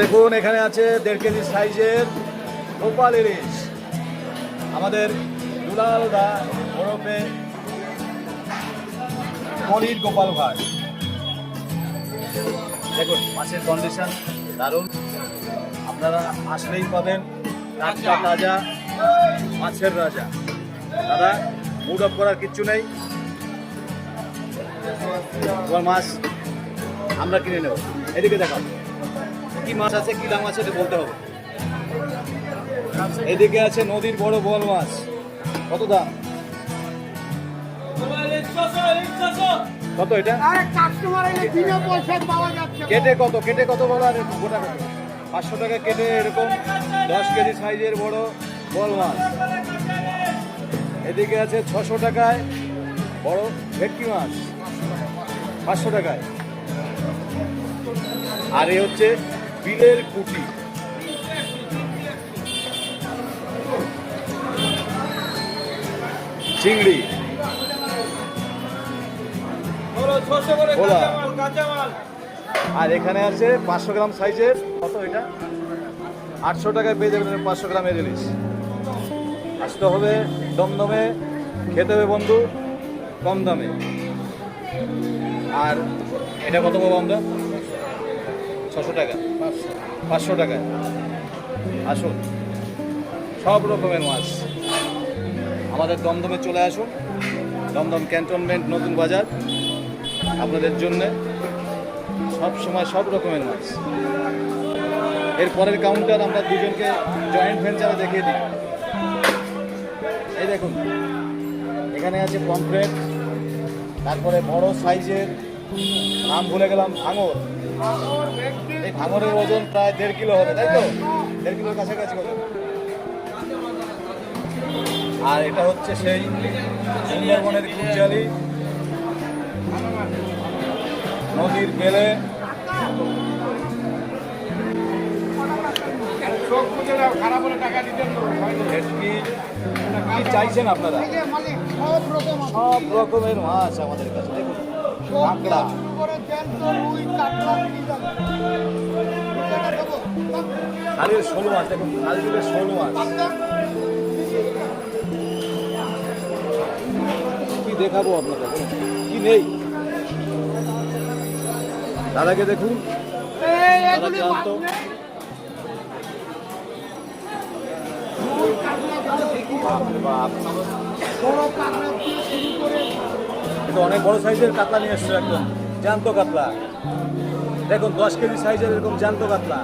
দেখুন, এখানে আছে দেড় কেজি সাইজের গোপাল ইলিশ। আমাদের দুলাল দা ওরফে মনির গোপাল ভাই দেখুন, মাছের কন্ডিশন দারুণ। আপনারা আসলেই পাবেন টাটকা তাজা মাছের রাজা। দাদা মুড অফ করার কিচ্ছু নেই। তোমার মাছ আমরা কিনে নেব। এদিকে দেখাও। কি মাছ আছে কি দাম আছে এটা বলতে হবে। এদিকে আছে নদীর বড় বল মাছ। কত দাম? কত এটা? কেটে কত? কেটে কত বলো আর গোটা কত পাঁচশো টাকা কেটে এরকম দশ কেজি সাইজের বড় বল মাছ। এদিকে আছে ছশো টাকায় বড় ভেটকি মাছ। পাঁচশো টাকায়। আর এ হচ্ছে বিলের কুটি। চিংড়ি। আর এখানে আছে পাঁচশো গ্রাম সাইজের কত এটা? আটশো টাকায় পেয়ে যাবেন পাঁচশো গ্রামের ইলিশ। আসতে হবে দমদমে খেতে হবে বন্ধু কম দামে। আর এটা কত পাবো আমরা? ছশো টাকা। পাঁচশো টাকা। আসুন। সব রকমের মাছ। আমাদের দমদমে চলে আসুন। দমদম ক্যান্টনমেন্ট, নতুন বাজার। আপনাদের জন্যে সব সময় সব রকমের মাছ। এর পরের কাউন্টার আমরা দুজনকে জয়েন্ট ভেঞ্চারে দেখিয়ে দিই। এই দেখুন। এখানে আছে পমফ্রেট তারপরে বড় সাইজের নাম ভুলে গেলাম ভাঙর এই ভাঙরের ওজন প্রায় দেড় কিলো হবে, তাই তো? দেড় কিলোর কাছাকাছি হবে। আর এটা হচ্ছে সেই সুন্দরবনের কুচালি নদীর বেলে। কি চাইছেন আপনারা? সব। রকমের মাছ আমাদের কাছে। দেখুন কাঁকড়া করে জ্যান্ত রুই খালের শোল মাছ দেখুন খাল বিলের শোল মাছ। কি দেখাবো আপনাদের? কি নেই? দাদাকে দেখুন। দাদা করে কিন্তু অনেক বড় সাইজের কাতলা নিয়ে এসছো একদম। জ্যান্ত কাতলা। দেখুন দশ কেজি সাইজের এরকম জ্যান্ত কাতলা।